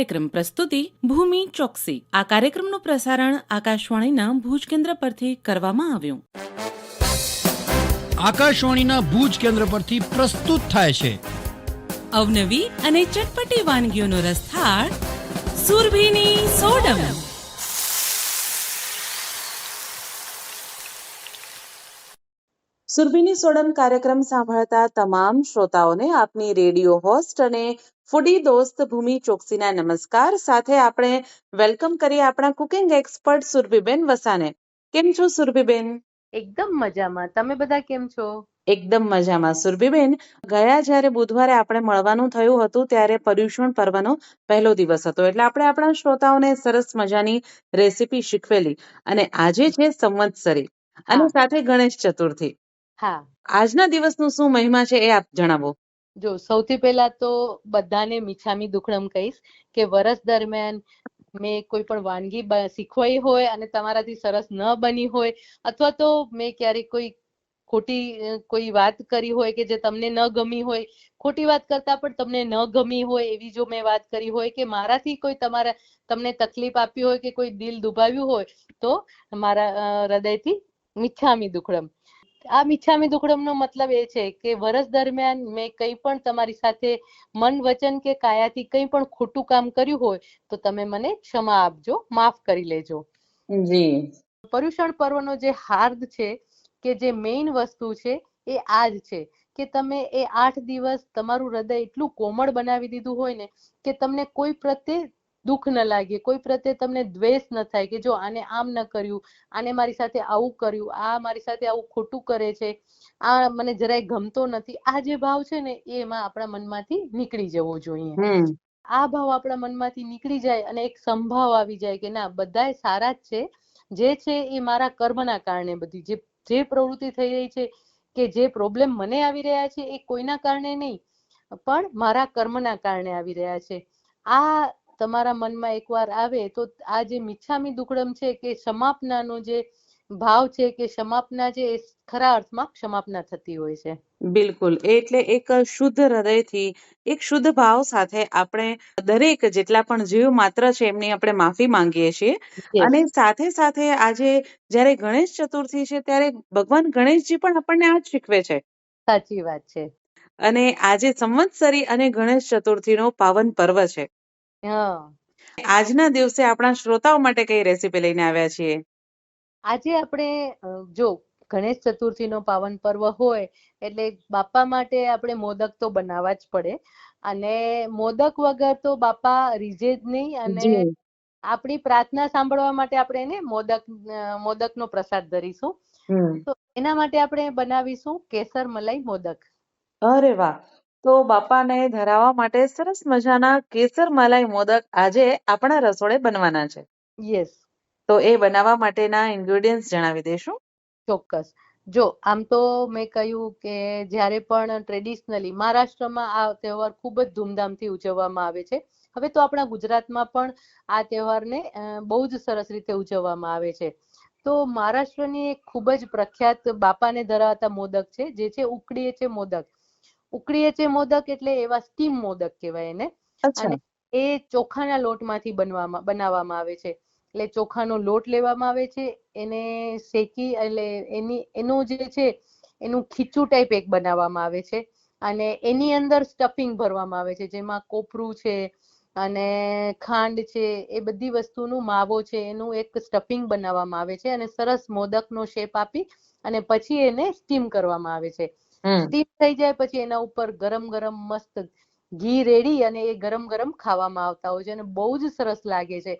કાર્યક્રમ પ્રસ્તુતિ ભૂમિ ચોકસી. આ કાર્યક્રમનું પ્રસારણ આકાશવાણીના ભુજ કેન્દ્ર પરથી કરવામાં આવ્યું. આકાશવાણીના ભુજ કેન્દ્ર પરથી પ્રસ્તુત થાય છે. અવનવી અને ચટપટી વાનગીઓનો રસથાળ સુરભીની સોડમ. સુરભીની સોડમ કાર્યક્રમ સાંભળતા તમામ શ્રોતાઓને આપની રેડિયો હોસ્ટ અને ફૂડી દોસ્ત ભૂમિ ચોકસીના નમસ્કાર. સાથે આપણે વેલકમ કરીએ આપણા કુકિંગ એક્સપર્ટ સુરભીબેન વસાને. કેમ છો સુરભીબેન? એકદમ મજામાં. તમે બધા કેમ છો? એકદમ મજામાં. સુરભીબેન ગયા જ્યારે બુધવારે આપણે મળવાનું થયું હતું ત્યારે પર્યુષણ પર્વનો પહેલો દિવસ હતો. એટલે આપણે આપણા શ્રોતાઓને સરસ મજાની રેસીપી શીખવેલી અને આજે છે સંવત્સરી. અને સાથે ગણેશ ચતુર્થી. હા. આજના દિવસનું શું મહિમા છે એ આપ જણાવો. જો સૌથી પહેલા તો બધાને મિછામી દુખડમ કહીશ કે વર્ષ દરમિયાન મેં કોઈ પણ વાનગી શીખવાઈ હોય અને તમારાથી સરસ ન બની હોય અથવા તો મેં ક્યારેક કોઈ ખોટી કોઈ વાત કરી હોય કે જે તમને ન ગમી હોય ખોટી વાત કરતા પણ તમને ન ગમી હોય એવી જો મેં વાત કરી હોય કે મારાથી કોઈ તમારા તમને તકલીફ આપી હોય કે કોઈ દિલ દુભાવ્યું હોય તો મારા હૃદયથી મિચ્છામી દુક્કડમ આ મિચ્છામી દુક્કડમનો મતલબ એ છે કે વર્ષ દરમિયાન મેં કંઈ પણ તમારી સાથે મન વચન કે કાયાથી કંઈ પણ ખોટું કામ કર્યું હોય તો તમે મને ક્ષમા આપજો માફ કરી લેજો. જી. પર્યુષણ પર્વનો જે હાર્દ છે કે જે મેઇન વસ્તુ છે એ આ જ છે. કે તમે એ આઠ દિવસ તમારું હૃદય એટલું કોમળ બનાવી દીધું હોય ને કે તમને કોઈ પ્રત્યે દુઃખ ન લાગે કોઈ પ્રત્યે તમને દ્વેષ ન થાય કે જો આને આમ ન કર્યું આને મારી સાથે આવું કર્યું આ મારી સાથે આવું ખોટું કરે છે આ મને જરાય ગમતો નથી આ જે ભાવ છે ને એ એમાં આપણા મનમાંથી નીકળી જવો જોઈએ. આ ભાવ આપણા મનમાંથી નીકળી જાય અને એક સંભાવ આવી જાય કે ના બધાય સારા જ છે જે છે એ મારા કર્મના કારણે બધી જે જે પ્રવૃત્તિ થઈ રહી છે કે જે પ્રોબ્લેમ મને આવી રહ્યા છે એ કોઈના કારણે નહીં પણ મારા કર્મના કારણે આવી રહ્યા છે. આ તમારા મનમાં એકવાર આવે તો આ જે મિચ્છામી દુકડમ છે કે સમાપનાનો જે ભાવ છે કે સમાપના છે એ ખરા અર્થમાં ક્ષમાપના થતી હોય છે. બિલકુલ. એટલે એક શુદ્ધ હૃદયથી એક શુદ્ધ ભાવ સાથે આપણે દરેક જેટલા પણ જીવ માત્ર છે એમની આપણે માફી માંગીએ છીએ. અને સાથે સાથે આજે જ્યારે ગણેશ ચતુર્થી છે ત્યારે ભગવાન ગણેશજી પણ આપણને આ જ શીખવે છે. સાચી વાત છે. અને આજે સંવત્સરી અને ગણેશ ચતુર્થીનો પાવન પર્વ છે. હા. આજના દિવસે આપણા શ્રોતાઓ માટે કઈ રેસીપી લઈને આવ્યા છીએ? આજે આપણે જો ગણેશ ચતુર્થીનો પાવન પર્વ હોય એટલે બાપા માટે આપણે મોદક તો બનાવવા જ પડે. અને મોદક વગર તો બાપા રીઝે જ નહીં અને આપણી પ્રાર્થના સાંભળવા માટે આપણે એને મોદક મોદક મોદકનો પ્રસાદ ધરીશું. તો એના માટે આપણે બનાવીશું કેસર મલાઈ મોદક. અરે વાહ! તો બાપાને ધરાવવા માટે સરસ મજાના કેસર મલાઈ મોદક આજે આપણા રસોડે બનવાના છે. યસ તો એ બનાવવા માટેના ઇન્ગ્રેડિયન્ટ્સ જણાવી દેશું ચોક્કસ. જો આમ તો મેં કહ્યું કે જ્યારે પણ ટ્રેડિશનલી મહારાષ્ટ્રમાં આ તહેવાર ખૂબ જ ધૂમધામથી ઉજવવામાં આવે છે હવે તો આપણા ગુજરાતમાં પણ આ તહેવારને બહુ જ સરસ રીતે ઉજવવામાં આવે છે. તો મહારાષ્ટ્રની એક ખૂબ જ પ્રખ્યાત બાપાને ધરાવતા મોદક છે જે છે ઉકડીએ છે મોદક. ઉકડીએ છે મોદક એટલે એવા સ્ટીમ મોદક કહેવાય એને. અને એ ચોખાના લોટમાંથી બનવામાં બનાવવામાં આવે છે. એટલે ચોખાનો લોટ લેવામાં આવે છે એને શેકી એટલે એની એનું જે છે એનું ખીચું ટાઈપ એક બનાવવામાં આવે છે. અને એની અંદર સ્ટફિંગ ભરવામાં આવે છે જેમાં કોપરું છે અને ખાંડ છે એ બધી વસ્તુનું માવો છે એનું એક સ્ટફિંગ બનાવવામાં આવે છે. અને સરસ મોદકનો શેપ આપી અને પછી એને સ્ટીમ કરવામાં આવે છે. સ્ટીમ થઈ જાય પછી એના ઉપર ગરમ ગરમ મસ્ત ઘી રેડી અને એ ગરમ ગરમ ખાવામાં આવતા હોય છે અને બહુ જ સરસ લાગે છે.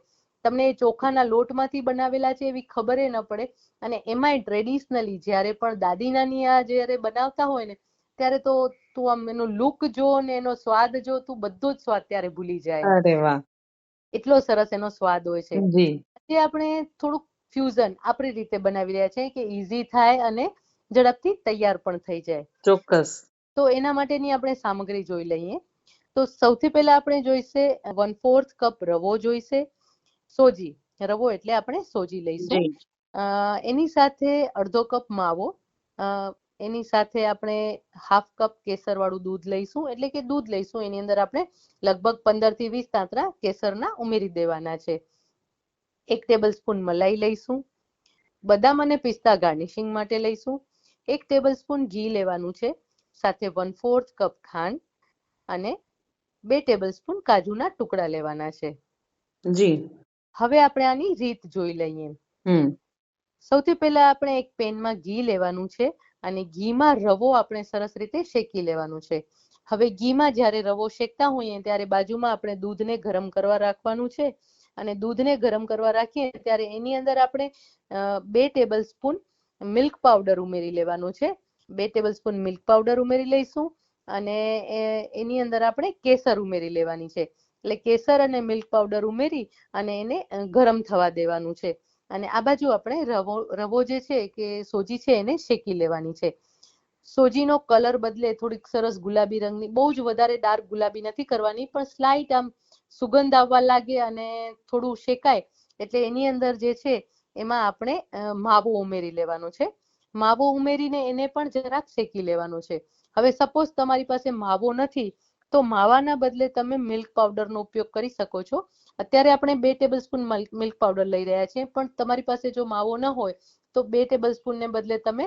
તમને એ ચોખાના લોટમાંથી બનાવેલા છે એવી ખબરે ન પડે. અને એમાંય ટ્રેડિશનલી જ્યારે પણ દાદી નાની આ જ્યારે બનાવતા હોય ને ત્યારે તો તું આમ એનો લુક જો ને એનો સ્વાદ જો તું બધો જ સ્વાદ ત્યારે ભૂલી જાય. અરે વાહ. એટલો સરસ એનો સ્વાદ હોય છે. આજે આપણે થોડુંક ફ્યુઝન આપણી રીતે બનાવી રહ્યા છીએ કે ઈઝી થાય અને ઝડપથી તૈયાર પણ થઈ જાય. ચોક્કસ. તો એના માટેની આપણે સામગ્રી જોઈ લઈએ. તો સૌથી પહેલા આપણે જોઈશે વન ફોર્થ કપ રવો જોઈશે. સોજી રવો એટલે આપણે સોજી લઈશું. એની સાથે અડધો કપ માવો. એની સાથે આપણે હાફ કપ કેસર વાળું દૂધ લઈશું. એટલે કે દૂધ લઈશું. એની અંદર આપણે લગભગ પંદરથી વીસ તાંતરા કેસરના ઉમેરી દેવાના છે. એક ટેબલ સ્પૂન મલાઈ લઈશું. બદામ અને પિસ્તા ગાર્નિશિંગ માટે લઈશું. એક ટેબલ સ્પૂન ઘી લેવાનું છે સાથે વન ફોર્થ કપ ખાંડ અને બે ટેબલ સ્પૂન કાજુના ટુકડા લેવાના છે. જી. હવે આપણે આની રીત જોઈ લઈએ. સૌથી પહેલા આપણે એક પેનમાં ઘી લેવાનું છે અને ઘીમાં રવો આપણે સરસ રીતે શેકી લેવાનું છે. હવે ઘીમાં જ્યારે રવો શેકતા હોઈએ ત્યારે બાજુમાં આપણે દૂધને ગરમ કરવા રાખવાનું છે અને દૂધને ગરમ કરવા રાખીએ ત્યારે એની અંદર આપણે બે ટેબલ સ્પૂન મિલ્ક પાવડર ઉમેરી લેવાનું છે. બે ટેબલ સ્પૂન મિલ્ક પાવડર ઉમેરી લઈશું અને એની અંદર આપણે કેસર ઉમેરી લેવાની છે. એટલે કેસર અને મિલ્ક પાવડર ઉમેરી અને એને ગરમ થવા દેવાનું છે. અને આ બાજુ આપણે રવો રવો જે છે કે સોજી છે એને શેકી લેવાની છે. સોજીનો કલર બદલે થોડીક સરસ ગુલાબી રંગની, બહુ જ વધારે ડાર્ક ગુલાબી નથી કરવાની, પણ સ્લાઇટ આમ સુગંધ આવવા લાગે અને થોડું શેકાય, એટલે એની અંદર જે છે એમાં આપણે માવો ઉમેરી લેવાનો છે. માવો ઉમેરીને એને પણ જરાક શેકી લેવાનો છે. હવે સપોઝ તમારી પાસે માવો નથી, તો માવાના બદલે તમે મિલ્ક પાવડરનો ઉપયોગ કરી શકો છો. અત્યારે આપણે બે ટેબલ સ્પૂન મિલ્ક પાવડર લઈ રહ્યા છીએ, પણ તમારી પાસે જો માવો ન હોય, તો બે ટેબલ સ્પૂનને બદલે તમે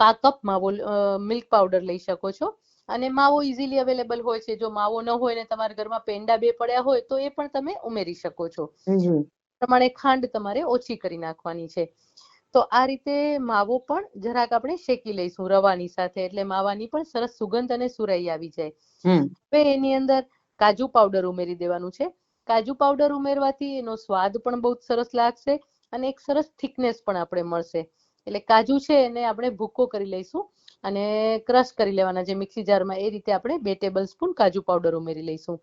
પા કપ માવો મિલ્ક પાવડર લઈ શકો છો. અને માવો ઇઝીલી અવેલેબલ હોય છે. જો માવો ન હોય ને તમારા ઘરમાં પેંડા બે પડ્યા હોય, તો એ પણ તમે ઉમેરી શકો છો. પ્રમાણે ખાંડ તમારે ઓછી કરી નાખવાની છે. તો આ રીતે માવો પણ જરાક આપણે શેકી લઈશું રવાની સાથે એટલે માવાની પણ સરસ સુગંધ અને સુરાઈ આવી જાય. હવે એની અંદર કાજુ પાવડર ઉમેરી દેવાનું છે. કાજુ પાવડર ઉમેરવાથી એનો સ્વાદ પણ બહુ સરસ લાગશે અને એક સરસ થિકનેસ પણ આપણે મળશે. એટલે કાજુ છે એને આપણે ભૂકો કરી લઈશું. અને ક્રશ કરી લેવાના જે મિક્સી જારમાં એ રીતે આપણે બે ટેબલ સ્પૂન કાજુ પાવડર ઉમેરી લઈશું.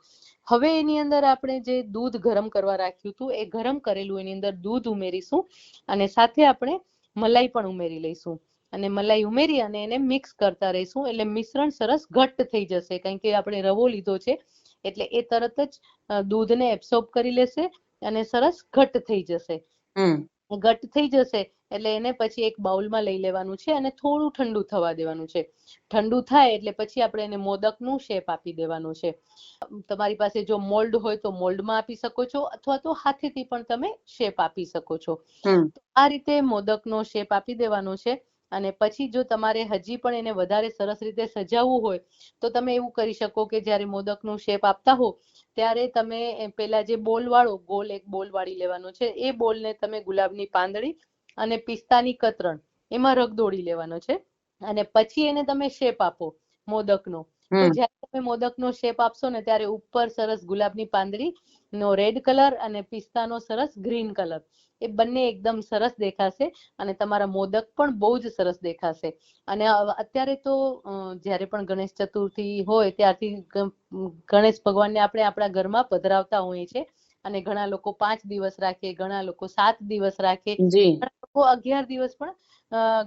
હવે એની અંદર આપણે જે દૂધ ગરમ કરવા રાખ્યું હતું એ ગરમ કરેલું એની અંદર દૂધ ઉમેરીશું અને સાથે આપણે મલાઈ પણ ઉમેરી લઈશું. અને મલાઈ ઉમેરી અને એને મિક્સ કરતા રહીશું એટલે મિશ્રણ સરસ ઘટ્ટ થઈ જશે કારણ કે આપણે રવો લીધો છે એટલે એ તરત જ દૂધને એબ્સોર્બ કરી લેશે અને સરસ ઘટ્ટ થઈ જશે. હમ. ઘટ્ટ થઈ જશે એટલે એને પછી એક બાઉલમાં લઈ લેવાનું છે અને થોડું ઠંડુ થવા દેવાનું છે. ઠંડુ થાય એટલે પછી આપણે એને મોદકનું શેપ આપી દેવાનું છે. તમારી પાસે જો મોલ્ડ હોય તો મોલ્ડમાં આપી શકો છો અથવા તો હાથેથી પણ તમે શેપ આપી શકો છો. આ રીતે મોદકનો શેપ આપી દેવાનો છે અને પછી જો તમારે હજી પણ એને વધારે સરસ રીતે સજાવવું હોય તો તમે એવું કરી શકો કે જ્યારે મોદકનું શેપ આપતા હો ત્યારે તમે પેલા જે બોલ વાળો ગોલ એક બોલ વાળી લેવાનો છે એ બોલને તમે ગુલાબની પાંદડી અને પિસ્તાની કતરણ. એમાં રગદોડી લેવાનો છે. અને પછી એને તમે શેપ આપો મોદકનો. તો જ્યારે તમે મોદકનો શેપ આપશો ને ત્યારે ઉપર સરસ ગુલાબની પાંદડી નો રેડ કલર અને પિસ્તાનો સરસ ગ્રીન કલર. એ બંને એકદમ સરસ દેખાશે અને તમારા મોદક પણ બહુ જ સરસ દેખાશે. અને અત્યારે તો જ્યારે પણ ગણેશ ચતુર્થી હોય ત્યારથી ગણેશ ભગવાનને આપણે આપણા ઘરમાં પધરાવતા હોઈએ છીએ. અને ઘણા લોકો પાંચ દિવસ રાખે ઘણા લોકો સાત દિવસ રાખે. ઘણા લોકો અગિયાર દિવસ પણ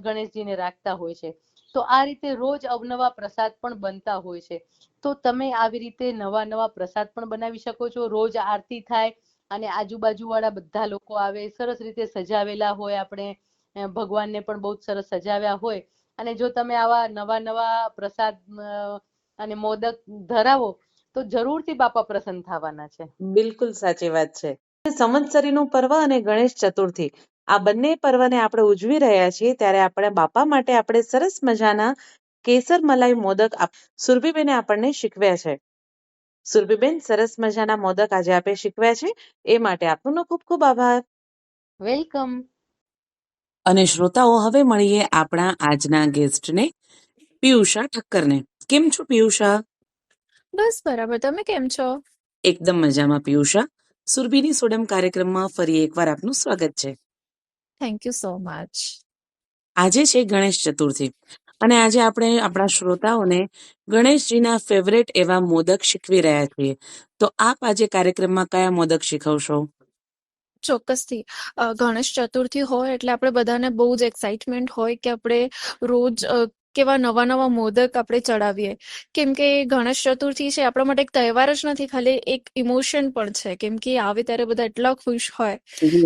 ગણેશજીને રાખતા હોય છે. તો આ રીતે રોજ અવનવા પ્રસાદ પણ બનતા હોય છે. તો તમે આવી રીતે નવા નવા પ્રસાદ પણ બનાવી શકો છો. રોજ આરતી થાય અને આજુબાજુ વાળા બધા લોકો આવે. સરસ રીતે સજાવેલા હોય આપણે. ભગવાનને પણ બહુ જ સરસ સજાવ્યા હોય. અને જો તમે આવા નવા નવા પ્રસાદ અને મોદક ધરાવો તો જરૂરથી બાપા પ્રસન્ન થવાના છે. બિલકુલ સાચી વાત છે. સંવત્સરીનું પર્વ અને ગણેશ ચતુર્થી આ બંને પર્વને આપણે ઉજવી રહ્યા છીએ ત્યારે આપણે બાપા માટે આપણે સરસ મજાના કેસર મલાઈ મોદક સુરભીબેને આપણને શીખવ્યા છે. સુરભીબેન સરસ મજાના મોદક આજે આપે શીખવ્યા છે. એ માટે આપનો ખૂબ ખૂબ આભાર. વેલકમ. અને શ્રોતાઓ હવે મળીએ આપણા આજના ગેસ્ટને પિયુષા ઠક્કરને. કેમ છો પિયુષા? બસ બરાબર. તમે કેમ છો? એકદમ મજામાં પિયુષા. સુરભીની સોડમ કાર્યક્રમમાં ફરી એકવાર આપનું સ્વાગત છે. થેન્ક યુ સો મચ આજે છે ગણેશ ચતુર્થી અને આજે આપણે આપણા શ્રોતાઓને ગણેશજીના ફેવરેટ એવા મોદક શીખવી રહ્યા છીએ. તો આપ આજે કાર્યક્રમમાં કયા મોદક શીખવશો? ચોક્કસથી. ગણેશ ચતુર્થી હોય એટલે આપણે બધાને બહુ જ એક્સાઇટમેન્ટ હોય કે આપણે રોજ કેવા નવા નવા મોદક આપણે ચડાવીએ. કેમ કે ગણેશ ચતુર્થી છે આપણા માટે એક તહેવાર જ નથી ખાલી એક ઇમોશન પણ છે. કેમ કે આવે ત્યારે બધા એટલા ખુશ હોય.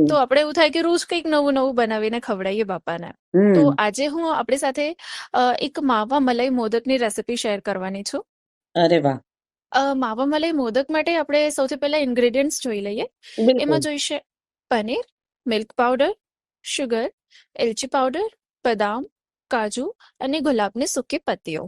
તો આપણે એવું થાય કે રોજ કંઈક નવું નવું બનાવીને ખવડાવીએ બાપાને. તો આજે હું આપણી સાથે એક માવા મલાઈ મોદકની રેસીપી શેર કરવાની છું. અરે વાહ. માવા મલાઈ મોદક માટે આપણે સૌથી પહેલા ઇન્ગ્રેડિયન્ટ્સ જોઈ લઈએ. એમાં જોઈશે પનીર મિલ્ક પાવડર શુગર એલચી પાવડર બદામ કાજુ અને ગુલાબની સૂકી પત્તીઓ.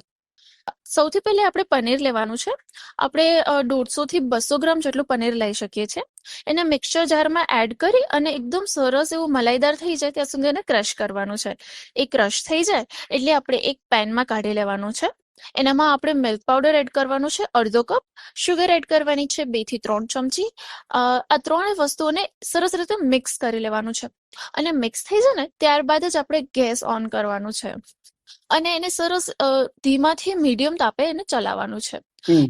સૌથી પહેલા આપણે પનીર લેવાનું છે. આપણે દોઢસો થી બસો ગ્રામ જેટલું પનીર લઈ શકીએ છીએ. એને મિક્સર જારમાં એડ કરી અને એકદમ સરસ એવું મલાઈદાર થઈ જાય ત્યાં સુધી એને ક્રશ કરવાનું છે. એ ક્રશ થઈ જાય એટલે આપણે એક પેનમાં કાઢી લેવાનું છે. એનામાં આપણે મિલ્ક પાવડર એડ કરવાનું છે અડધો કપ શુગર એડ કરવાની છે બેથી ત્રણ ચમચી. આ ત્રણેય વસ્તુઓને સરસ રીતે મિક્સ કરી લેવાનું છે. અને મિક્સ થઈ જાય ને ત્યારબાદ જ આપણે ગેસ ઓન કરવાનું છે. અને એને સરસ ધીમાથી મીડિયમ તાપે એને ચલાવવાનું છે.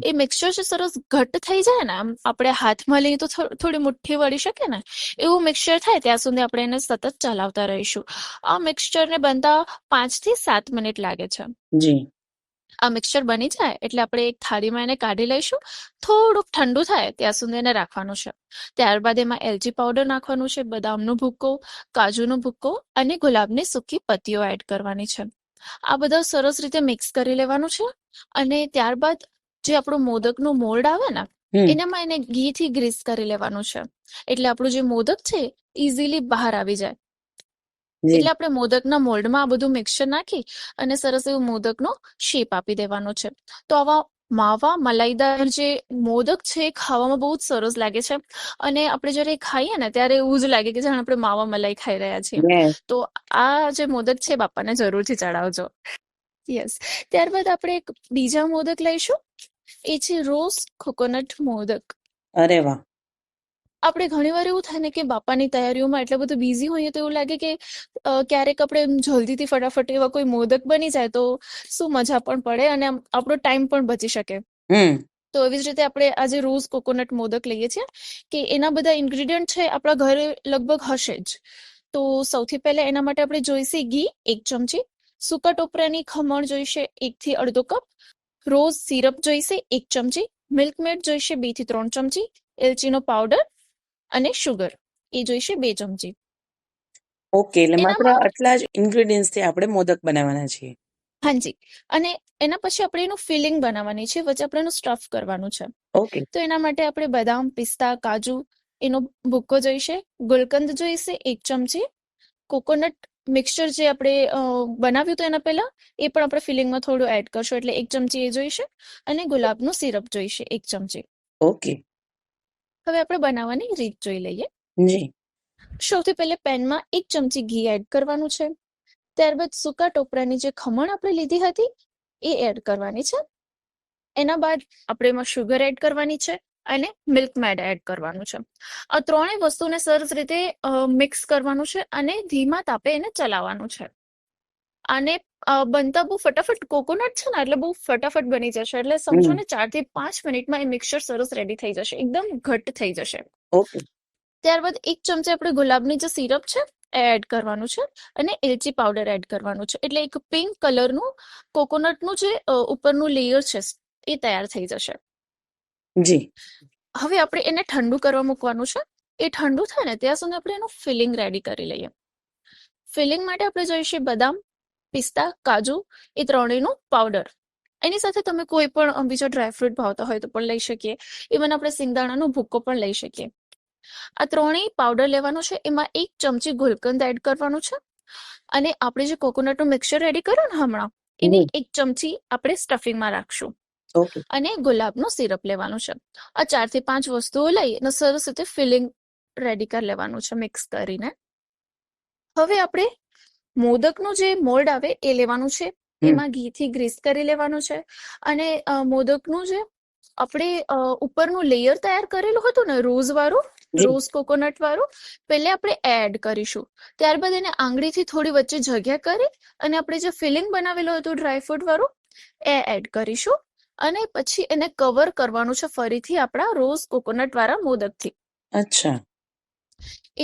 એ મિક્સચર છે સરસ ઘટ્ટ થઈ જાય ને આમ આપણે હાથમાં લઈએ તો થોડી મુઠ્ઠી વળી શકે ને એવું મિક્સચર થાય ત્યાં સુધી આપણે એને સતત ચલાવતા રહીશું. આ મિક્સચરને બનતા પાંચથી સાત મિનિટ લાગે છે. જી. આ મિક્સચર બની જાય એટલે આપણે એક થાળીમાં એને કાઢી લઈશું થોડુંક ઠંડુ થાય ત્યાં સુધી એને રાખવાનું છે. ત્યારબાદ એમાં એલચી પાવડર નાખવાનું છે બદામનો ભૂક્કો કાજુનો ભૂક્કો અને ગુલાબની સૂકી પત્તીઓ એડ કરવાની છે. આ બધા સરસ રીતે મિક્સ કરી લેવાનું છે અને ત્યારબાદ જે આપણું મોદકનું મોલ્ડ આવે ને એનામાં એને ઘીથી ગ્રીસ કરી લેવાનું છે. એટલે આપણું જે મોદક છે ઇઝીલી બહાર આવી જાય. એટલે આપણે મોદકના મોલ્ડમાં આ બધું મિક્સચર નાખી અને સરસ એવું મોદકનો શેપ આપી દેવાનો છે. તો આવા માવા મલાઈદાર જે મોદક છે એ ખાવામાં બહુ જ સરસ લાગે છે. અને આપણે જ્યારે ખાઈએ ને ત્યારે એવું જ લાગે કે જાણે આપણે માવા મલાઈ ખાઈ રહ્યા છીએ. તો આ જે મોદક છે બાપાને જરૂરથી ચડાવજો. યસ ત્યારબાદ આપણે એક બીજા મોદક લઈશું. એ છે રોઝ કોકોનટ મોદક. અરે વાહ. આપણે ઘણીવાર એવું થાય ને કે બાપાની તૈયારીઓમાં એટલા બધું બિઝી હોઈએ તો એવું લાગે કે ક્યારેક આપણે જલ્દીથી ફટાફટ એવા કોઈ મોદક બની જાય તો શું મજા પણ પડે અને આપણો ટાઈમ પણ બચી શકે. તો એવી જ રીતે આપણે આજે રોઝ કોકોનટ મોદક લઈએ છીએ કે એના બધા ઇન્ગ્રીડિયન્ટ છે આપણા ઘરે લગભગ હશે જ. તો સૌથી પહેલા એના માટે આપણે જોઈશે ઘી એક ચમચી સૂકા ટોપરાની ખમણ જોઈશે એકથી અડધો કપ રોઝ સિરપ જોઈશે એક ચમચી મિલ્કમેડ જોઈશે બેથી ત્રણ ચમચી એલચીનો પાવડર અને શુગર એ જોઈશે બે ચમચી. ઓકે એટલે માત્ર એનામાં- આટલા જ ઇન્ગ્રેડિયન્ટ્સથી આપણે મોદક બનાવવાના છીએ. હાજી. અને એના પછી આપણે એનું ફિલિંગ બનાવવાની છે વચ્ચે આપણે એનું સ્ટફ કરવાનું છે. ઓકે તો એના માટે આપણે બદામ પિસ્તા કાજુ એનો ભૂક્કો જોઈશે ગુલકંદ જોઈશે એક ચમચી. કોકોનટ મિક્સચર જે આપણે અ, બનાવ્યું હતું એના પહેલા એ પણ આપણે ફિલિંગમાં થોડું એડ કરશું એટલે એક ચમચી એ જોઈશે. અને ગુલાબનું સિરપ જોઈશે એક ચમચી. ઓકે હવે આપણે બનાવવાની રીત જોઈ લઈએ. જી. સૌથી પહેલા પેનમાં એક ચમચી ઘી એડ કરવાનું છે. ત્યારબાદ સૂકા ટોપરાની જે ખમણ આપણે લીધી હતી એ એડ કરવાની છે. એના બાદ આપણે એમાં શુગર એડ કરવાની છે અને મિલ્ક મેડ એડ કરવાનું છે. આ ત્રણેય વસ્તુને સરસ રીતે મિક્સ કરવાનું છે અને ધીમા તાપે એને ચલાવવાનું છે. અને બનતા બહુ ફટાફટ કોકોનટ છે ને એટલે બહુ ફટાફટ બની જશે. એટલે સમજો ને ચારથી પાંચ મિનિટમાં એ મિક્સર સરસ રેડી થઈ જશે. એકદમ ઘટ્ટ થઈ જશે. ત્યારબાદ એક ચમચી આપણે ગુલાબની જે સિરપ છે એ એડ કરવાનું છે અને એલચી પાવડર એડ કરવાનું છે. એટલે એક પિંક કલરનું કોકોનટનું જે ઉપરનું લેયર છે એ તૈયાર થઈ જશે. જી. હવે આપણે એને ઠંડુ કરવા મૂકવાનું છે. એ ઠંડુ થાય ને ત્યાં સુધી આપણે એનું ફિલિંગ રેડી કરી લઈએ. ફિલિંગ માટે આપણે જોઈશે બદામ પિસ્તા કાજુ એ ત્રણેયનું પાવડર એની સાથે તમે કોઈ પણ બીજો ડ્રાયફ્રૂટ ભાવતા હોય તો પણ લઈ શકીએ. ઇવન આપણે સિંગદાણાનો ભૂક્કો પણ લઈ શકીએ. આ ત્રણેય પાવડર લેવાનો છે. એમાં એક ચમચી ગુલકંદ એડ કરવાનું છે. અને આપણે જે કોકોનટનું મિક્સચર રેડી કર્યું ને હમણાં એની એક ચમચી આપણે સ્ટફિંગમાં રાખશું. અને ગુલાબનું સિરપ લેવાનું છે. આ ચારથી પાંચ વસ્તુઓ લઈ અને સરસ રીતે ફિલિંગ રેડી કરી લેવાનું છે મિક્સ કરીને. હવે આપણે મોદકનું જે મોલ્ડ આવે એ લેવાનું છે. એમાં ઘીથી ગ્રીસ કરી લેવાનું છે. અને મોદકનું જે આપણે ઉપરનું લેયર તૈયાર કરેલું હતું ને રોઝ વાળું રોઝ કોકોનટ વાળું પહેલે આપણે એડ કરીશું. ત્યારબાદ એને આંગળીથી થોડી વચ્ચે જગ્યા કરી અને આપણે જે ફિલિંગ બનાવેલું હતું ડ્રાયફ્રૂટ વાળું એ એડ કરીશું. અને પછી એને કવર કરવાનું છે ફરીથી આપણા રોઝ કોકોનટ વાળા મોદકથી. અચ્છા.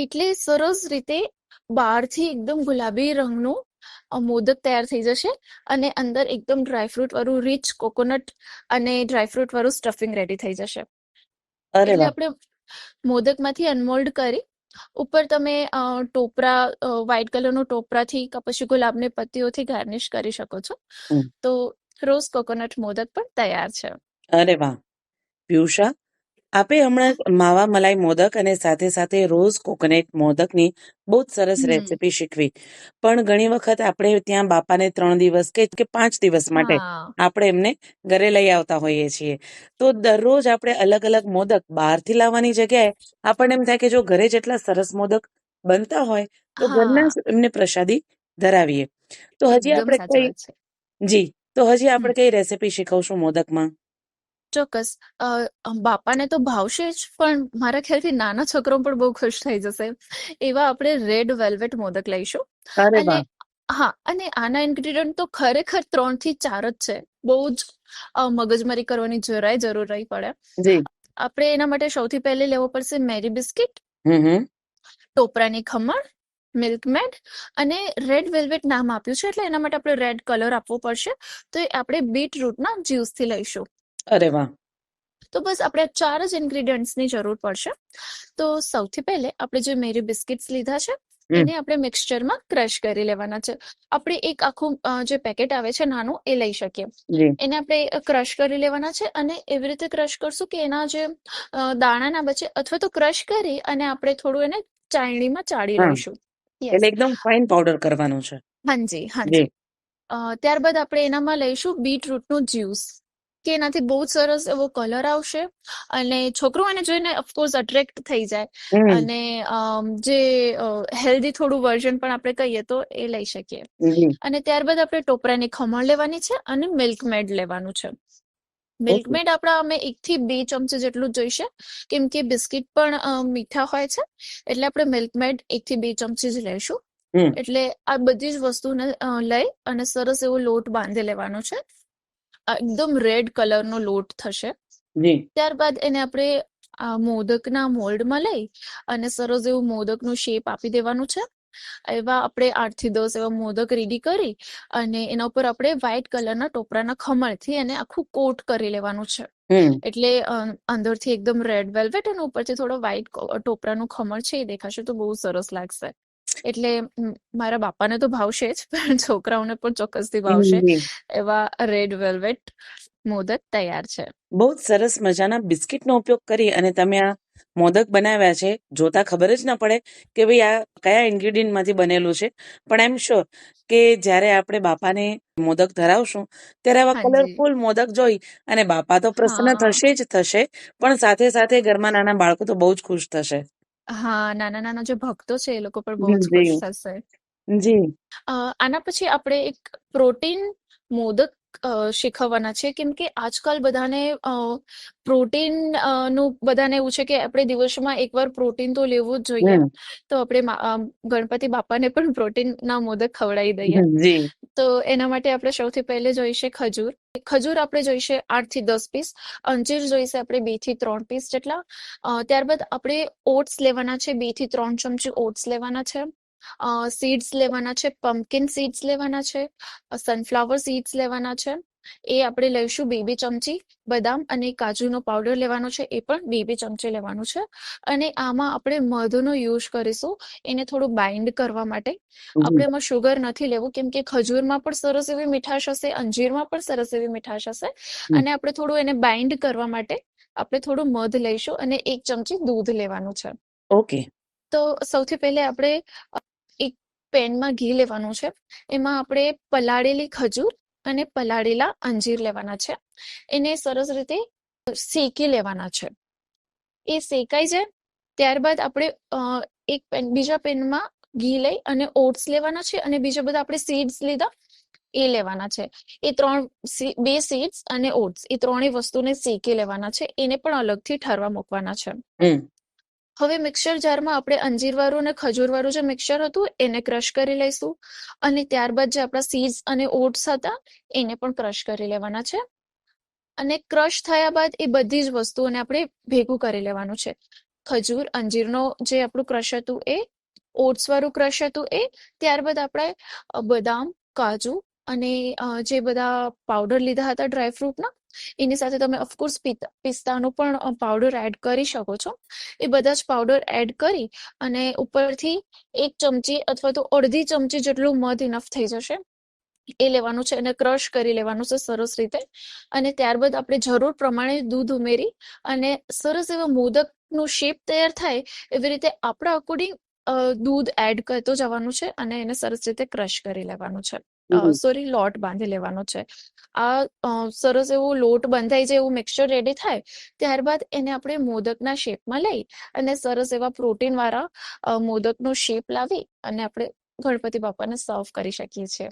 એટલે સરસ રીતે બહારથી એકદમ ગુલાબી રંગનું મોદક તૈયાર થઈ જશે અને અંદર એકદમ ડ્રાયફ્રૂટ વાળું રીચ કોકોનટ અને ડ્રાયફ્રૂટ વાળું સ્ટફિંગ રેડી થઈ જશે. એટલે આપણે મોદકમાંથી અનમોલ્ડ કરી ઉપર તમે ટોપરા વ્હાઈટ કલરનું ટોપરાથી કે પછી ગુલાબની પત્તીઓથી ગાર્નિશ કરી શકો છો. તો રોઝ કોકોનટ મોદક પણ તૈયાર છે. અરે વાહ! પિયુષા આપે હમણાં માવા મલાઈ મોદક અને સાથે સાથે રોઝ કોકોનટ મોદકની બહુ જ સરસ. રેસીપી શીખવી. પણ ઘણી વખત આપણે ત્યાં બાપાને ત્રણ દિવસ કે કે પાંચ દિવસ માટે હા. આપણે એમને ઘરે લઈ આવતા હોઈએ છીએ. તો દરરોજ આપણે અલગ અલગ મોદક બહારથી લાવવાની જગ્યાએ આપણને એમ થાય કે જો ઘરે જેટલા સરસ મોદક બનતા હોય તો ઘરના હા. જ એમને પ્રસાદી ધરાવીએ. તો હજી એકદમ આપણે સાચી કઈ વાત છે. જી. તો હજી. આપણે કઈ રેસીપી શીખવશું મોદકમાં? ચોક્કસ. અ, બાપાને તો ભાવશે જ પણ મારા ખ્યાલથી નાના છોકરો પણ બહુ ખુશ થઈ જશે. એવા આપણે રેડ વેલ્વેટ મોદક લઈશું. અરે અને હા અને આના ઇન્ગ્રીડિયન્ટ તો ખરેખર ત્રણથી ચાર જ છે. બહુ જ અ, મગજમારી કરવાની જરાય જરૂર નહીં પડે. જી. આપણે એના માટે સૌથી પહેલે લેવો પડશે મેરી બિસ્કિટ. હમ હમ. ટોપરાની ખમણ મિલ્કમેડ અને રેડ વેલ્વેટ નામ આપ્યું છે એટલે એના માટે આપણે રેડ કલર આપવો પડશે. તો એ આપણે બીટરૂટના જ્યુસથી લઈશું. અરે વાહ. તો બસ આપણે ચાર જ ઇન્ગ્રીડિયન્ટ્સની જરૂર પડશે. તો સૌથી પહેલે આપણે જે મેરી બિસ્કિટ્સ લીધા છે એને આપણે મિક્સચરમાં ક્રશ કરી લેવાના છે. આપણે એક આખું જે પેકેટ આવે છે નાનું એ લઈ શકીએ. એને આપણે ક્રશ કરી લેવાના છે અને એવી રીતે ક્રશ કરશું કે એના જે દાણા ના બચે અથવા તો ક્રશ કરી અને આપણે થોડું એને ચાળણીમાં ચાળી લઈશું. એટલે એકદમ ફાઇન પાવડર કરવાનું છે. હાજી હાજી. ત્યારબાદ આપણે એનામાં લઈશું બીટરૂટનું જ્યુસ કે એનાથી બહુ જ સરસ એવો કલર આવશે. અને છોકરો એને જોઈને ઓફકોર્સ અટ્રેક્ટ થઈ જાય. અને જે હેલ્ધી થોડું વર્ઝન પણ આપણે કહીએ તો એ લઈ શકીએ. અને ત્યારબાદ આપણે ટોપરાની ખમણ લેવાની છે અને મિલ્ક મેડ લેવાનું છે. મિલ્કમેડ આપણા અમે એક થી બે ચમચી જેટલું જોઈશે. કેમ કે બિસ્કિટ પણ મીઠા હોય છે. એટલે આપણે મિલ્ક મેડ એકથી બે ચમચી જ લઈશું એટલે આ બધી જ વસ્તુને લઈ અને સરસ એવો લોટ બાંધી લેવાનો છે. એકદમ રેડ કલરનો લોટ થશે. જી. ત્યારબાદ એને આપણે આ મોદકના મોલ્ડમાં લઈ અને સરસ એવું મોદકનું શેપ આપી દેવાનું છે. એવા આપણે આઠથી દસ એવા મોદક રેડી કરી અને એના ઉપર આપણે વ્હાઈટ કલરના ટોપરાના ખમણથી એને આખું કોટ કરી લેવાનું છે. એટલે અંદરથી એકદમ રેડ વેલ્વેટ અને ઉપરથી થોડો વ્હાઈટ ટોપરાનું ખમણ છે એ દેખાશે તો બહુ સરસ લાગશે. એટલે મારા બાપાને તો ભાવશે જ પણ છોકરાઓને પણ ચોક્કસથી ભાવશે. એવા રેડ વેલ્વેટ મોદક તૈયાર છે. બહુ જ સરસ મજાના બિસ્કિટનો ઉપયોગ કરી અને તમે આ મોદક બનાવ્યા છે જોતા ખબર જ ના પડે કે ભાઈ આ કયા ઇન્ગ્રીડિયન્ટમાંથી માંથી બનેલું છે. પણ આઈ એમ શ્યોર કે જ્યારે આપણે બાપાને મોદક ધરાવશું ત્યારે આવા કલરફુલ મોદક જોઈ અને બાપા તો પ્રસન્ન થશે જ થશે પણ સાથે સાથે ઘરમાં નાના બાળકો તો બહુ જ ખુશ થશે. હા નાના નાના જે ભક્તો છે એ લોકો પણ બહુ જ જી. ખુશ થશે. જી. અ, આના પછી આપણે એક પ્રોટીન મોદક અ, શીખવવાના છે. કેમ કે આજકાલ બધાને અ, પ્રોટીન અ, નું બધાને એવું છે કે આપણે દિવસમાં એકવાર પ્રોટીન તો લેવું જ જોઈએ. તો આપણે મા- ગણપતિ બાપાને પણ પ્રોટીનના મોદક ખવડાવી દઈએ. જી. તો એના માટે આપણે સૌથી પહેલે જોઈશે ખજૂર. ખજૂર આપણે જોઈશે આઠથી દસ પીસ. અંજીર જોઈશે આપણે બેથી ત્રણ પીસ જેટલા. અ, ત્યારબાદ આપણે ઓટ્સ લેવાના છે. બેથી ત્રણ ચમચી ઓટ્સ લેવાના છે. સીડ્સ લેવાના છે પમ્પકિન સીડ્સ લેવાના છે સનફ્લાવર સીડ્સ લેવાના છે. એ આપણે લઈશું બે બે ચમચી બદામ અને કાજુનો પાવડર લેવાનો છે એ પણ બે બે ચમચી લેવાનું છે. અને આમાં આપણે મધનો યુઝ કરીશું એને થોડું બાઇન્ડ કરવા માટે. આપણે એમાં શુગર નથી લેવું કેમ કે ખજૂરમાં પણ સરસ એવી મીઠાશ હશે અંજીરમાં પણ સરસ એવી મીઠાશ હશે. અને આપણે થોડું એને બાઇન્ડ કરવા માટે આપણે થોડું મધ લઈશું અને એક ચમચી દૂધ લેવાનું છે. ઓકે. તો સૌથી પહેલે આપણે પેનમાં ઘી લેવાનું છે. એમાં આપણે પલાળેલી ખજૂર અને પલાળેલા અંજીર લેવાના છે. એને સરસ રીતે શેકી લેવાના છે. એ શેકાઈ જાય ત્યારબાદ આપણે એક પેન, બીજા પેનમાં ઘી લઈ અને ઓટ્સ લેવાના છે અને બીજા બધા આપણે સીડ્સ લીધા એ લેવાના છે. એ ત્રણ બે સીડ્સ અને ઓટ્સ, એ ત્રણેય વસ્તુને શેકી લેવાના છે. એને પણ અલગથી ઠરવા મૂકવાના છે. હવે મિક્સર જારમાં આપણે અંજીરવાળું અને ખજૂરવાળું જે મિક્સર હતું, એને ક્રશ કરી લઈશું. અને ત્યારબાદ જે આપણા સીડ્સ અને ઓટ્સ હતા, એને પણ ક્રશ કરી લેવાના છે. અને ક્રશ થયા બાદ એ બધી જ વસ્તુઓને આપણે ભેગું કરી લેવાનું છે. ખજૂર, અંજીરનો જે આપણું ક્રશ હતું એ ઓટ્સ વાળું ક્રશ હતું એ, ત્યારબાદ આપણે બદામ, કાજુ અને જે બધા પાવડર લીધા હતા ડ્રાયફ્રૂટના એની સાથે તમે ઓફકોર્સ પિસ્તાનો પણ પાવડર એડ કરી શકો છો. એ બધા જ પાવડર એડ કરી અને ઉપરથી એક ચમચી અથવા તો અડધી ચમચી જેટલું મધ ઇનફ થઈ જશે. એ લેવાનું છે અને ક્રશ કરી લેવાનું છે સરસ રીતે. અને ત્યારબાદ આપણે જરૂર પ્રમાણે દૂધ ઉમેરી અને સરસ એવા મોદકનું શેપ તૈયાર થાય એવી રીતે આપણા અકોર્ડિંગ દૂધ એડ કરતો જવાનું છે અને એને સરસ રીતે ક્રશ કરી લેવાનું છે. સોરી લોટ બાંધી લેવાનો છે. આ સરસ એવું લોટ બંધાઈ જાય એવું મિક્સચર રેડી થાય ત્યારબાદ એને આપણે મોદકના શેપમાં લઈ અને સરસ એવા પ્રોટીન વાળા મોદકનો શેપ લાવી અને આપણે ગણપતિ બાપાને સર્વ કરી શકીએ છીએ.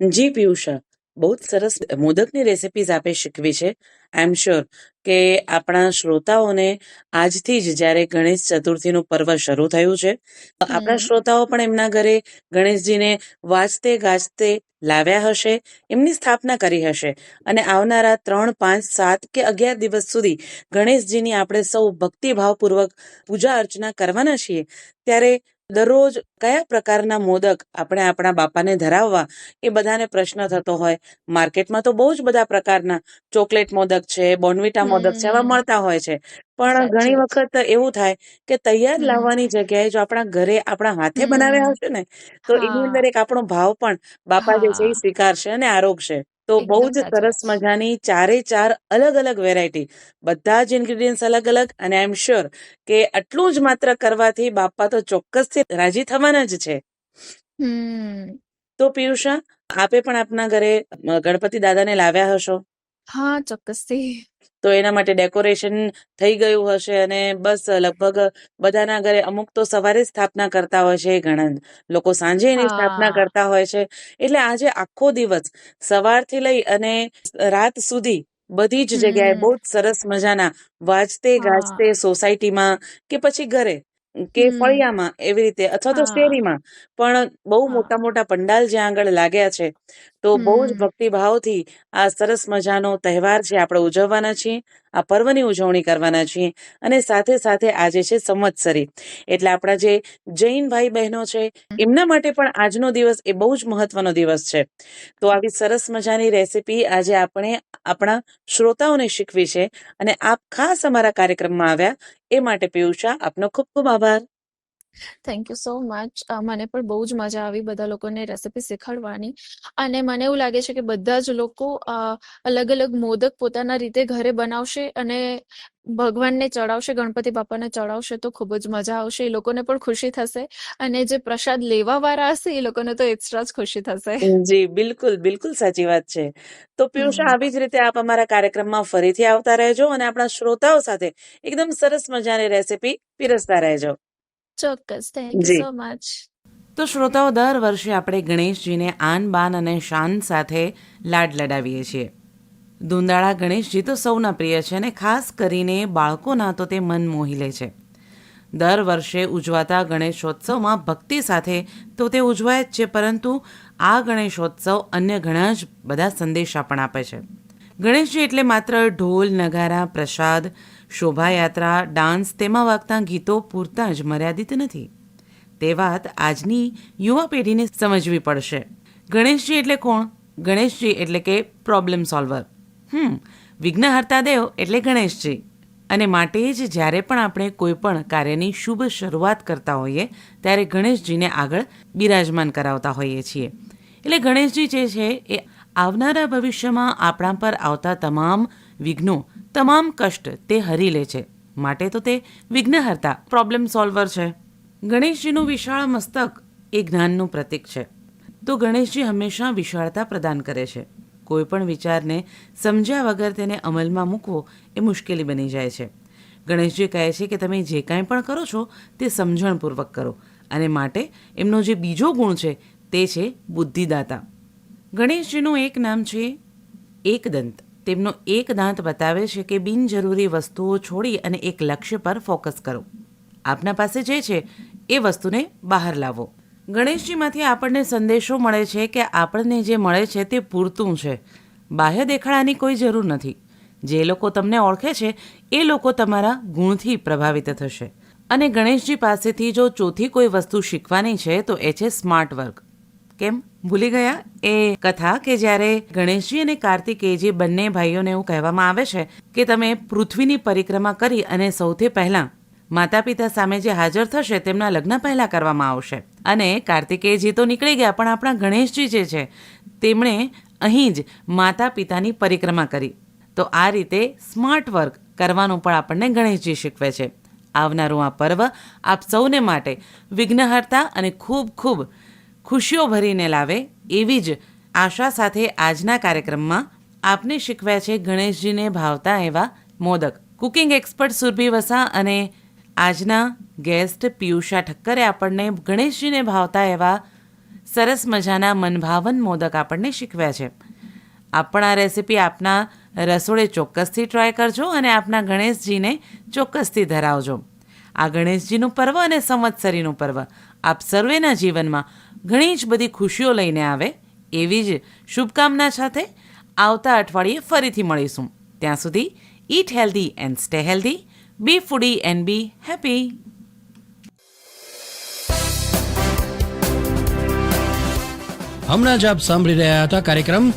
જી પિયુષા. બહુ જ સરસ મોદકની રેસિપીઝ આપે શીખવી છે. આઈ એમ શ્યોર કે આપણા શ્રોતાઓને આજથી જ જ્યારે ગણેશ ચતુર્થીનું પર્વ શરૂ થયું છે આપણા શ્રોતાઓ પણ એમના ઘરે ગણેશજીને વાજતે ગાજતે લાવ્યા હશે એમની સ્થાપના કરી હશે. અને આવનારા ત્રણ પાંચ સાત કે અગિયાર દિવસ સુધી ગણેશજીની આપણે સૌ ભક્તિભાવપૂર્વક પૂજા અર્ચના કરવાના છીએ ત્યારે દરરોજ કયા પ્રકારના મોદક આપણે આપણા બાપાને ધરાવવા એ બધાને પ્રશ્ન થતો હોય? માર્કેટમાં તો બહુ જ બધા પ્રકારના ચોકલેટ મોદક છે બોર્નવિટા મોદક છે આવા મળતા હોય છે. પણ ઘણી વખત એવું થાય કે તૈયાર લાવવાની જગ્યાએ જો આપણા ઘરે આપણા હાથે બનાવ્યા હશે ને તો એની અંદર એક આપણો ભાવ પણ બાપા જે છે એ સ્વીકારશે અને આરોગશે. તો બહુ જ સરસ મજાની ચારે ચાર અલગ અલગ વેરાયટી. બધા જ ઇન્ગ્રીડિયન્ટ્સ અલગ અલગ અને આઈ એમ શ્યોર કે આટલું જ માત્ર કરવાથી બાપા તો ચોક્કસથી રાજી થવાના જ છે. તો પિયુષા આપે પણ આપના ઘરે ગણપતિ દાદાને લાવ્યા હશો? હા ચોક્કસથી. તો એના માટે ડેકોરેશન થઈ ગયું હશે અને બસ લગભગ બધાના ઘરે અમુક તો સવારે સ્થાપના કરતા હોય છે ઘણા લોકો સાંજે એની સ્થાપના હા. કરતા હોય છે. એટલે આજે આખો દિવસ સવારથી લઈ અને રાત સુધી બધી જ જગ્યાએ બહુ હમ જ સરસ મજાના વાજતે ગાજતે સોસાયટીમાં કે પછી ઘરે કે હમ ફળિયામાં એવી રીતે અથવા તો હા. શેરીમાં. પણ બહુ હા. મોટા મોટા પંડાલ જ્યાં આગળ લાગ્યા છે તો બહુ જ ભક્તિભાવથી આ સરસ મજાનો તહેવાર છે આપણે ઉજવવાના છીએ આ પર્વની ઉજવણી કરવાના છીએ અને સાથે સાથે આજે છે સંવત્સરી. એટલે આપણા જે જૈન ભાઈ બહેનો છે એમના માટે પણ આજનો દિવસ એ બહુ જ મહત્વનો દિવસ છે. તો આવી સરસ મજાની રેસીપી આજે આપણે આપણા શ્રોતાઓને શીખવી છે અને આપ ખાસ અમારા કાર્યક્રમમાં આવ્યા એ માટે પિયુષા આપનો ખૂબ ખૂબ આભાર. થેન્ક યુ સો મચ મને પણ બહુ જ મજા આવી બધા લોકોને રેસીપી શીખવાડવાની. અને મને એવું લાગે છે કે બધા જ લોકો અલગ અલગ મોદક પોતાના રીતે ઘરે બનાવશે અને ભગવાનને ચડાવશે ગણપતિ બાપાને ચડાવશે તો ખૂબ જ મજા આવશે. એ લોકોને પણ ખુશી થશે. અને જે પ્રસાદ લેવા વાળા હશે એ લોકોને તો એક્સ્ટ્રા જ ખુશી થશે. જી બિલકુલ બિલકુલ સાચી વાત છે. તો પિયુષા આવી જ રીતે આપ અમારા કાર્યક્રમમાં ફરીથી આવતા રહેજો અને આપણા શ્રોતાઓ સાથે એકદમ સરસ મજાની રેસીપી પીરસતા રહેજો. ચોક્કસ. Thank you ji. So much તો શ્રોતાઓ દર વર્ષે આપણે ગણેશજીને આન બાન અને શાન સાથે લાડ લડાવીએ છીએ. ધૂંધાળા ગણેશજી તો સૌના પ્રિય છે અને ખાસ કરીને બાળકોના તો તે મન મોહી લે છે. દર વર્ષે ઉજવાતા ગણેશોત્સવમાં ભક્તિ સાથે તો તે ઉજવાય જ છે પરંતુ આ ગણેશોત્સવ અન્ય ઘણા જ બધા સંદેશા પણ આપે છે. ગણેશજી એટલે માત્ર ઢોલ નગારા પ્રસાદ શોભાયાત્રા, ડાન્સ તેમાં વાગતા ગીતો પૂરતા જ મર્યાદિત નથી. તે વાત આજની યુવા પેઢીને સમજવી પડશે. ગણેશજી એટલે કોણ? ગણેશજી એટલે કે પ્રોબ્લેમ સોલ્વર હમ વિઘ્નહર્તા દેવ એટલે ગણેશજી. અને માટે જ જ્યારે પણ આપણે કોઈ પણ કાર્યની શુભ શરૂઆત કરતા હોઈએ, ત્યારે ગણેશજીને આગળ બિરાજમાન કરાવતા હોઈએ છીએ. એટલે ગણેશજી જે છે એ આવનારા ભવિષ્યમાં આપણા પર આવતા તમામ વિઘ્નો તમામ કષ્ટ તે હરી લે છે. માટે તો તે વિઘ્નહર્તા પ્રોબ્લેમ સોલ્વર છે. ગણેશજીનું વિશાળ મસ્તક એ જ્ઞાનનું પ્રતીક છે. તો ગણેશજી હંમેશા વિશાળતા પ્રદાન કરે છે. કોઈ પણ વિચારને સમજ્યા વગર તેને અમલમાં મૂકવો એ મુશ્કેલી બની જાય છે. ગણેશજી કહે છે કે તમે જે કાંઈ પણ કરો છો તે સમજણપૂર્વક કરો અને માટે એમનો જે બીજો ગુણ છે તે છે બુદ્ધિદાતા. ગણેશજીનું એક નામ છે એકદંત. તેમનો એક દાંત બતાવે છે કે બિનજરૂરી વસ્તુઓ છોડી અને એક લક્ષ્ય પર ફોકસ કરો. આપના પાસે જે છે, એ વસ્તુને બહાર લાવો. ગણેશજીમાંથી આપણને સંદેશો મળે છે કે આપણને જે મળે છે તે પૂરતું છે. બાહ્ય દેખાડાની કોઈ જરૂર નથી. જે લોકો તમને ઓળખે છે, એ લોકો તમારા ગુણથી પ્રભાવિત થશે. અને ગણેશજી પાસેથી જો ચોથી કોઈ વસ્તુ શીખવાની છે, તો એ છે સ્માર્ટ વર્ક. કેમ? ભૂલી ગયા. એ કથા કે જ્યારે ગણેશજી અને કાર્તિકેયજી બંને ભાઈઓને એવું કહેવામાં આવે છે કે તમે પૃથ્વીની પરિક્રમા કરી અને સૌથી પહેલા માતા પિતા સામે જે હાજર થશે તેમના લગ્ન પહેલા કરવામાં આવશે. અને કાર્તિકેયજી તો નીકળી ગયા, પણ આપણા ગણેશજી જે છે, તેમણે અહીં જ માતા પિતાની પરિક્રમા કરી. તો આ રીતે સ્માર્ટ વર્ક કરવાનું પણ આપણને ગણેશજી શીખવે છે. આવનારું આ પર્વ આપ સૌને માટે વિઘ્નહર્તા અને ખૂબ ખૂબ ખુશીઓ ભરીને લાવે એવી જ આશા સાથે આજના કાર્યક્રમમાં આપને શીખવ્યા છે ગણેશજીને ભાવતા એવા મોદક. કુકિંગ એક્સપર્ટ સુરભી વસા અને આજના ગેસ્ટ પિયુષા ઠક્કરે આપણને ગણેશજીને ભાવતા એવા સરસ મજાના મનભાવન મોદક આપણને શીખવ્યા છે. આપ પણ આ રેસીપી આપના રસોડે ચોક્કસથી ટ્રાય કરજો અને આપના ગણેશજીને ચોક્કસથી ધરાવજો. આ ગણેશજીનું પર્વ અને સંવત્સરીનું પર્વ આપ સર્વેના જીવનમાં ઘણી જ બધી ખુશીઓ લઈને આવે એવી જ શુભકામના સાથે આવતા અઠવાડિયે ફરીથી મળીશું. ત્યાં સુધી eat healthy and stay healthy be foodie and be happy. હમણાં જ આપ સાંભળી રહ્યા હતા કાર્યક્રમ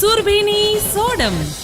સુરભીની સોડમ.